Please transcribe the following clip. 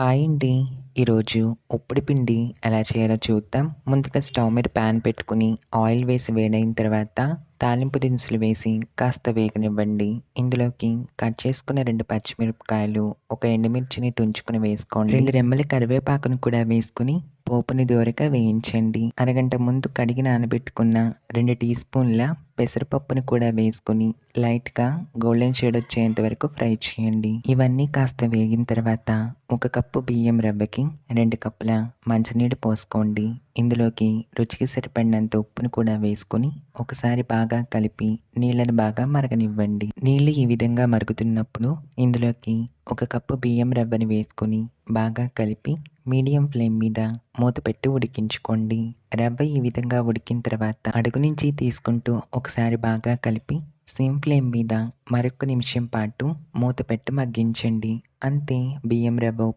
Hi అండి. ఈరోజు ఉప్పుడు పిండి ఎలా చేయాలో చూద్దాం. ముందుగా స్టవ్ మీద ప్యాన్ పెట్టుకుని ఆయిల్ వేసి వేడైన తర్వాత తాలింపు దినుసులు వేసి కాస్త వేగనివ్వండి. ఇందులోకి కట్ చేసుకున్న రెండు పచ్చిమిరపకాయలు, ఒక ఎండుమిర్చిని తుంచుకుని వేసుకోండి. రెండు రెమ్మల కరివేపాకును కూడా వేసుకుని పోపుని దోరగా వేయించండి. అరగంట ముందు కడిగి నానబెట్టుకున్న రెండు టీ స్పూన్ల పెసరపప్పును కూడా వేసుకొని లైట్‌గా గోల్డెన్ షేడ్ వచ్చేంత వరకు ఫ్రై చేయండి. ఇవన్నీ కాస్త వేగిన తర్వాత ఒక కప్పు బియ్యం రవ్వకి రెండు కప్పుల మంచినీడు పోసుకోండి. ఇందులోకి రుచికి సరిపడినంత ఉప్పును కూడా వేసుకొని ఒకసారి బాగా కలిపి నీళ్ళని బాగా మరగనివ్వండి. నీళ్ళు ఈ విధంగా మరుగుతున్నప్పుడు ఇందులోకి ఒక కప్పు బియ్యం రవ్వని వేసుకొని బాగా కలిపి మీడియం ఫ్లేమ్ మీద మూత పెట్టి ఉడికించుకోండి. రవ్వ ఈ విధంగా ఉడికిన తర్వాత అడుగు నుంచి తీసుకుంటూ ఒకసారి బాగా కలిపి సిమ్ ఫ్లేమ్ మీద మరొక నిమిషం పాటు మూత పెట్టి మగ్గించండి. అంతే బియ్యం రవ్వ